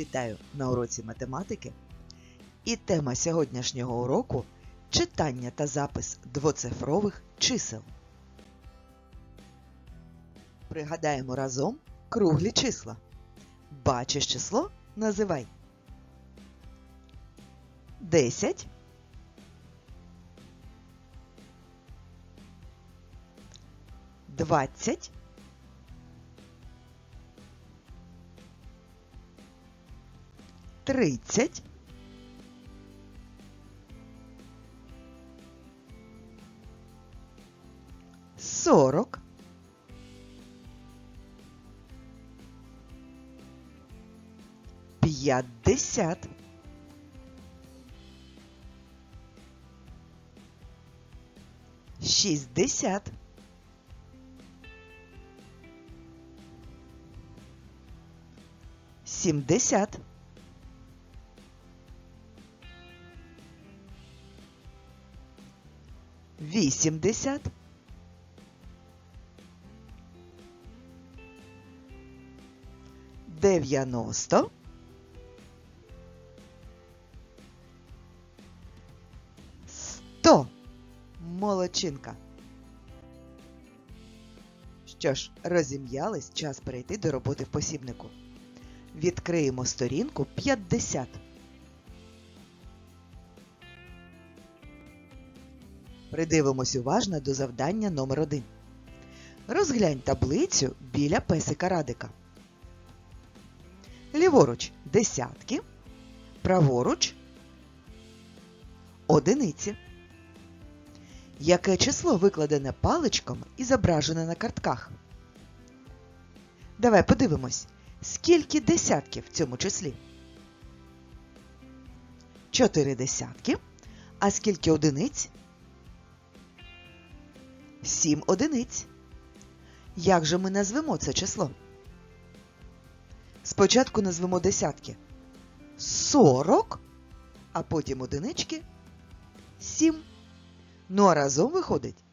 Вітаю на уроці математики. І тема сьогоднішнього уроку читання та запис двоцифрових чисел. Пригадаємо разом круглі числа. Бачиш число? Називай. 10 20 тридцять, сорок, п'ятдесят, шістдесят, сімдесят. Вісімдесят, дев'яносто, сто. Молодчинка. Що ж, розім'ялись, час перейти до роботи в посібнику. Відкриємо сторінку 50. Придивимось уважно до завдання номер 1 Розглянь таблицю біля песика Радика. Ліворуч десятки, праворуч одиниці. Яке число викладене паличком і зображене на картках? Давай подивимось, скільки десятків в цьому числі? Чотири десятки. А скільки одиниць? Сім одиниць. Як же ми назвемо це число? Спочатку назвемо десятки. Сорок, а потім одинички сім. Ну а разом виходить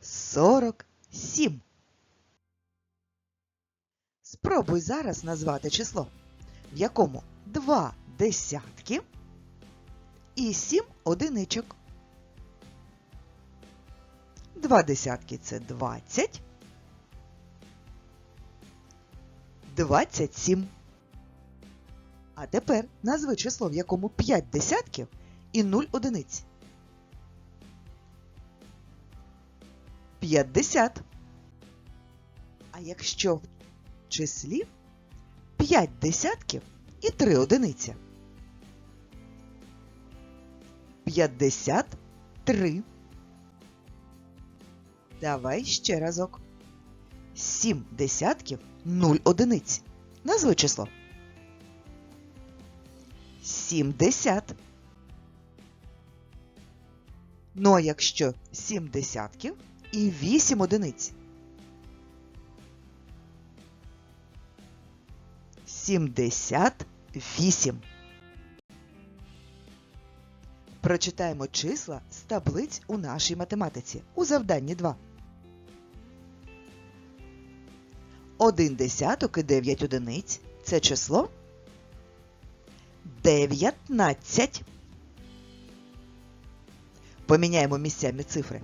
сорок сім. Спробуй зараз назвати число, в якому два десятки і сім одиничок. Два десятки це двадцять. Двадцять сім. А тепер назви число, в якому п'ять десятків і нуль одиниць. П'ятдесят. А якщо в числі п'ять десятків і три одиниці? П'ятдесят три. Давай ще разок. Сім десятків нуль одиниць. Назви число. Сімдесят. Ну а якщо сім десятків і вісім одиниць. Сімдесят вісім. Прочитаємо числа з таблиць у нашій математиці у завданні 2. Один десяток і 9 одиниць це число 19. Поміняємо місцями цифри.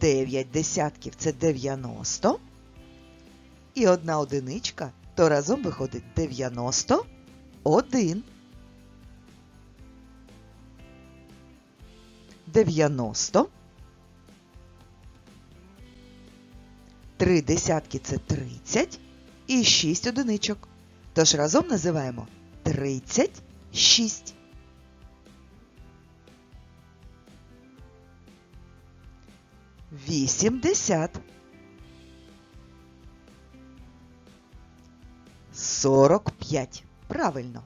9 десятків це 90. І одна одиничка, то разом виходить 90. Один. Дев'яносто. Три десятки це тридцять. І шість одиничок. Тож разом називаємо тридцять шість. Вісімдесят. Сорок п'ять. Правильно.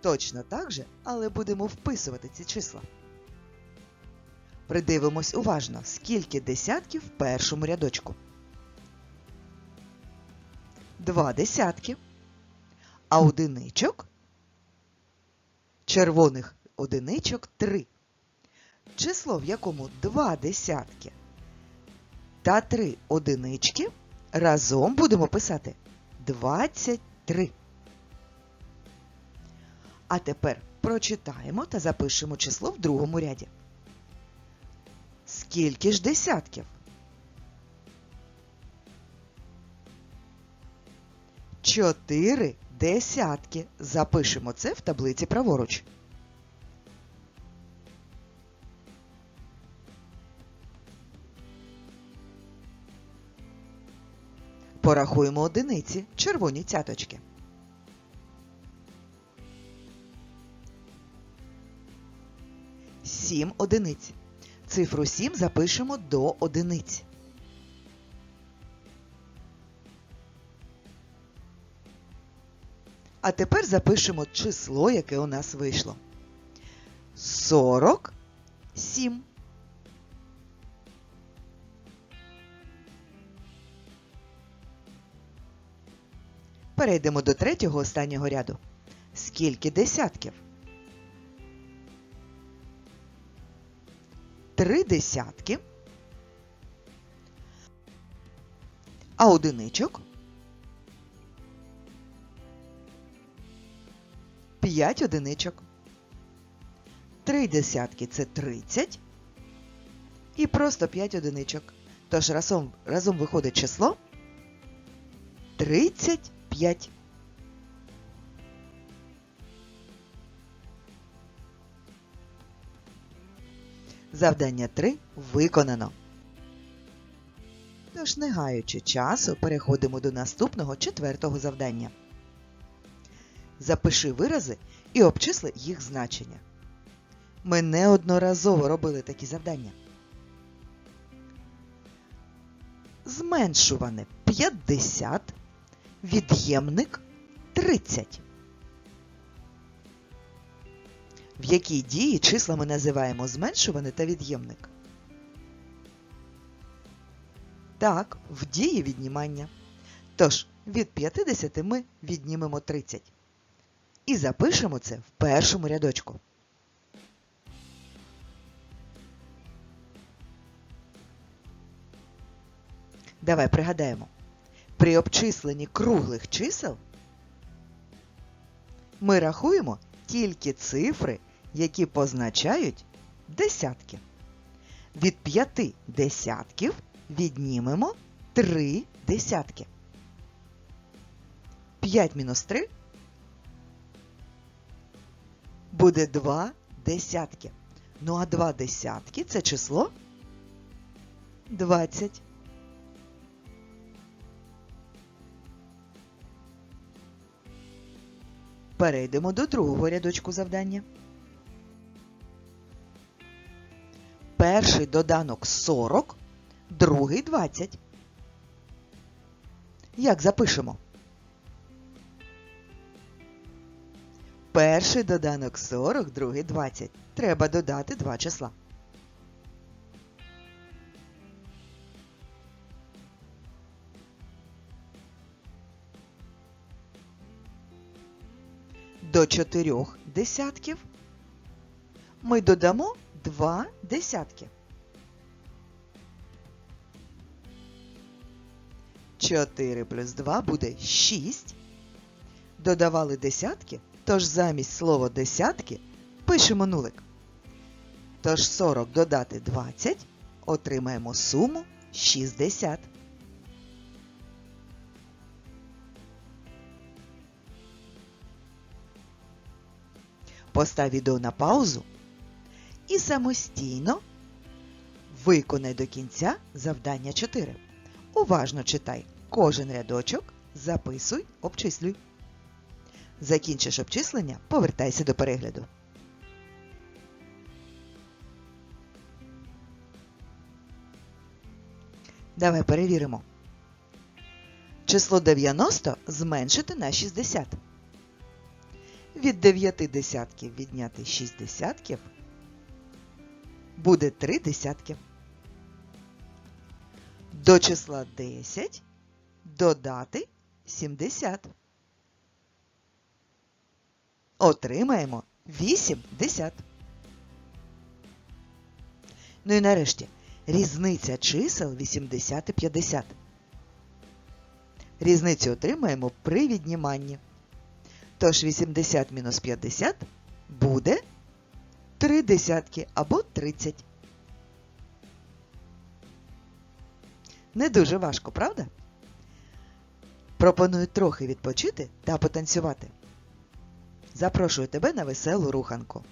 Точно так же, але будемо вписувати ці числа. Придивимось уважно, скільки десятків в першому рядочку. Два десятки. А одиничок червоних одиничок три. Число, в якому два десятки та 3 одинички разом будемо писати 23. А тепер прочитаємо та запишемо число в другому ряді. Скільки ж десятків? Чотири десятки. Запишемо це в таблиці праворуч. Порахуємо одиниці, червоні цяточки. Сім одиниць. Цифру 7 запишемо до одиниць. А тепер запишемо число, яке у нас вийшло. 47. Перейдемо до третього останнього ряду. Скільки десятків? Три десятки. А одиничок? П'ять одиничок. Три десятки це тридцять. І просто п'ять одиничок. Тож разом, разом виходить число 35. Завдання 3 виконано. Тож, не гаючи часу, переходимо до наступного четвертого завдання. Запиши вирази і обчисли їх значення. Ми неодноразово робили такі завдання. Зменшуване 50, від'ємник 30. В якій дії числа ми називаємо зменшуване та від'ємник? Так, в дії віднімання. Тож, від 50 ми віднімемо 30. І запишемо це в першому рядочку. Давай пригадаємо. При обчисленні круглих чисел ми рахуємо тільки цифри, які позначають десятки. Від п'яти десятків віднімемо три десятки. 5 мінус 3 буде 2 десятки. Ну а 2 десятки це число 20. Перейдемо до другого рядочку завдання. Перший доданок 40, другий 20. Як запишемо? Перший доданок 40, другий 20. Треба додати два числа. До чотирьох десятків ми додамо два десятки. Чотири плюс два буде шість. Додавали десятки, тож замість слова десятки пишемо нулик. Тож 40 додати 20 отримаємо суму 60. Постав відео на паузу і самостійно виконай до кінця завдання 4. Уважно читай кожен рядочок, записуй, обчислюй. Закінчиш обчислення, повертайся до перегляду. Давай перевіримо. Число 90 зменшити на 60. Від 9 десятків відняти 6 десятків буде 3 десятки. До числа 10 додати 70. Отримаємо 8 десят. Ну і нарешті Різниця чисел 80 і 50. Різницю отримаємо при відніманні. Тож 80 мінус 50 буде 3 десятки або 30. Не дуже важко, правда? Пропоную трохи відпочити та потанцювати. Запрошую тебе на веселу руханку.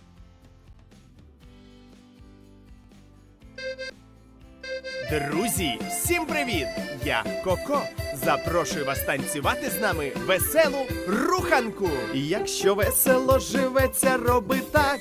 Друзі, всім привіт! Я Коко. Запрошую вас танцювати з нами веселу руханку. І Якщо весело живеться, роби так.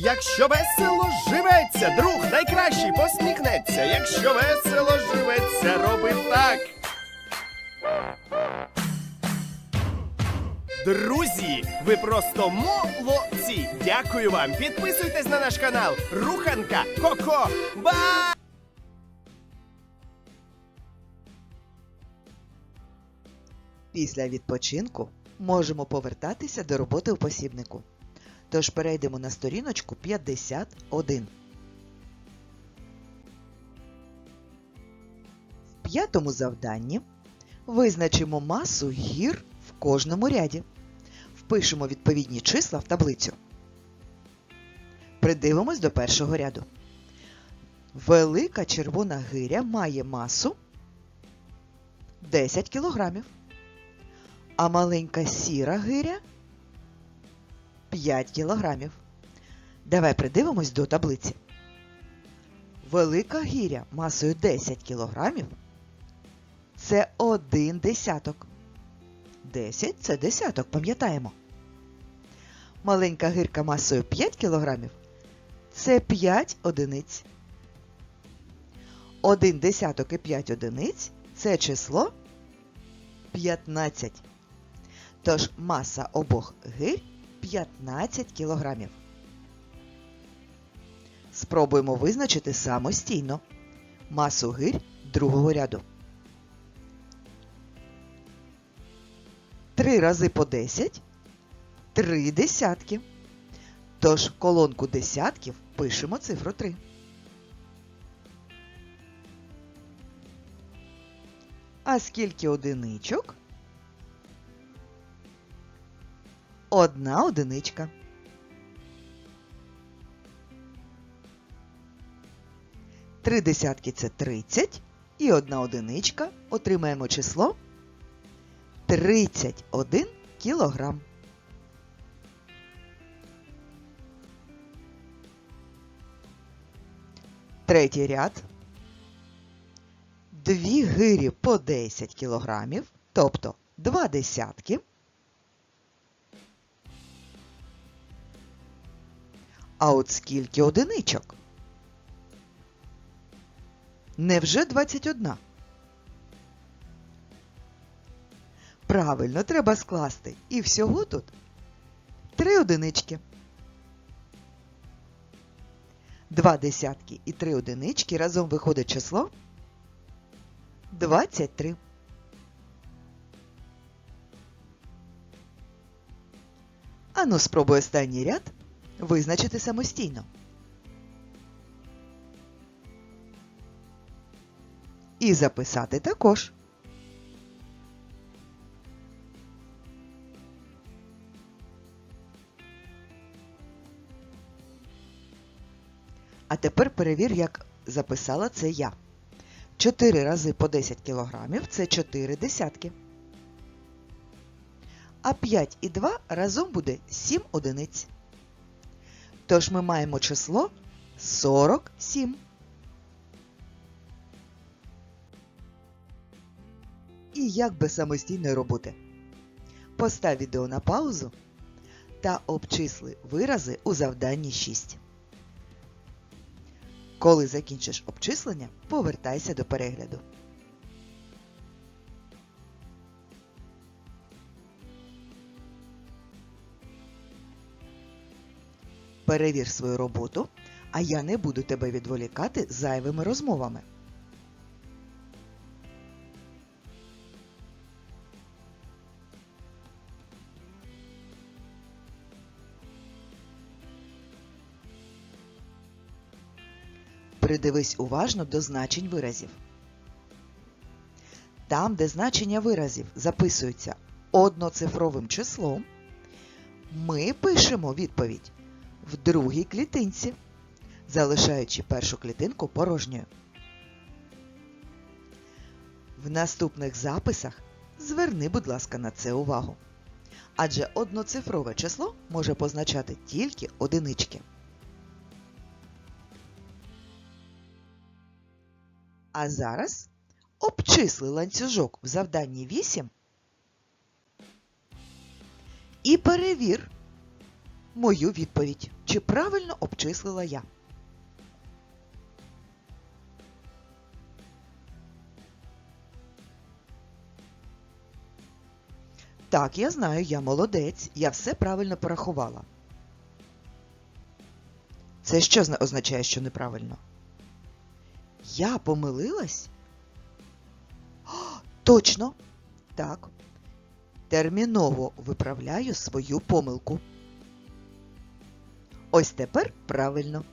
Якщо весело живеться, друг найкращий посміхнеться. Якщо весело живеться, роби так. Друзі, ви просто молодці! Дякую вам! Підписуйтесь на наш канал Руханка Коко. Ба! Після відпочинку можемо повертатися до роботи у посібнику. Тож перейдемо на сторіночку 51. В п'ятому завданні визначимо масу гір в кожному ряді. Впишемо відповідні числа в таблицю. Придивимось до першого ряду. Велика червона гиря має масу 10 кілограмів а маленька сіра гиря 5 кілограмів. Давай придивимось до таблиці. Велика гіря масою 10 кілограмів це один десяток. 10 це десяток, пам'ятаємо. Маленька гирка масою 5 кілограмів це 5 одиниць. Один десяток і 5 одиниць це число 15. Тож маса обох гирь 15 кілограмів. Спробуємо визначити самостійно масу гирь другого ряду. 3 рази по 10 – 3 десятки. Тож колонку десятків пишемо цифру 3. А скільки одиничок? Одна одиничка. Три десятки це 30 і одна одиничка. Отримаємо число 31 кілограм. Третій ряд. Дві гирі по 10 кілограмів, тобто два десятки. А от скільки одиничок? Невже 21? Правильно, треба скласти. І всього тут три одинички. Два десятки і три одинички разом виходить число 23. Ану, спробуй останній ряд визначити самостійно. І записати також. А тепер перевір, як записала це я. 4 рази по 10 кілограмів – це 4 десятки. А 5 і 2 разом буде 7 одиниць. Тож ми маємо число 47. І як без самостійної роботи. Постав відео на паузу та обчисли вирази у завданні 6. Коли закінчиш обчислення, повертайся до перегляду. Перевір свою роботу, а я не буду тебе відволікати зайвими розмовами. Придивись уважно до значень виразів. Там, де значення виразів записуються одноцифровим числом, ми пишемо відповідь в другій клітинці, залишаючи першу клітинку порожньою. В наступних записах зверни, будь ласка, на це увагу. Адже одноцифрове число може позначати тільки одинички. А зараз обчисли ланцюжок в завданні 8 і перевір мою відповідь, чи правильно обчислила я. Так, я знаю, я молодець, я все правильно порахувала. Це що означає, що неправильно? Я помилилась? О, точно. Так. Терміново виправляю свою помилку. Ось тепер правильно.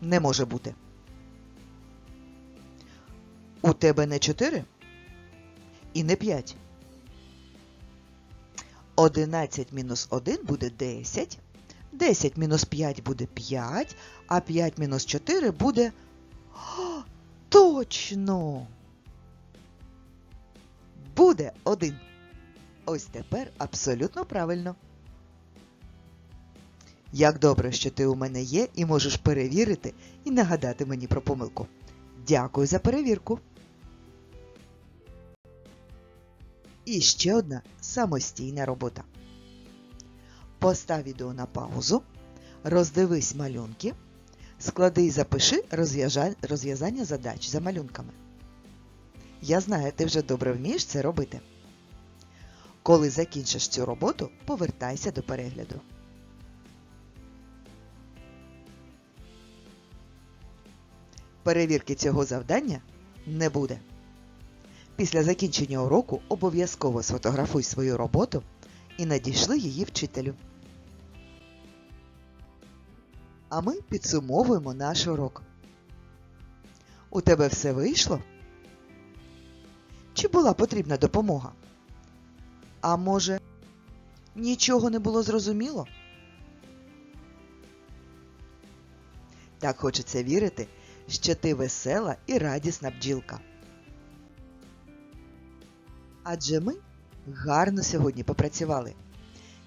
Не може бути. У тебе не 4 і не 5. 11 мінус 1 буде 10. 10 мінус 5 буде 5, а 5 мінус 4 буде. О, точно! Буде 1. Ось тепер абсолютно правильно. Як добре, що ти у мене є і можеш перевірити і нагадати мені про помилку. Дякую за перевірку. І ще одна самостійна робота. Постав відео на паузу, роздивись малюнки, склади і запиши розв'язання задач за малюнками. Я знаю, ти вже добре вмієш це робити. Коли закінчиш цю роботу, повертайся до перегляду. Перевірки цього завдання не буде. Після закінчення уроку обов'язково сфотографуй свою роботу і надійшли її вчителю. А ми підсумовуємо наш урок. У тебе все вийшло? Чи була потрібна допомога? А може, нічого не було зрозуміло? Так хочеться вірити, що ти весела і радісна бджілка. Адже ми гарно сьогодні попрацювали.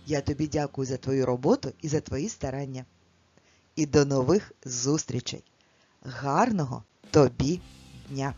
Я тобі дякую за твою роботу і за твої старання. І до нових зустрічей. Гарного тобі дня!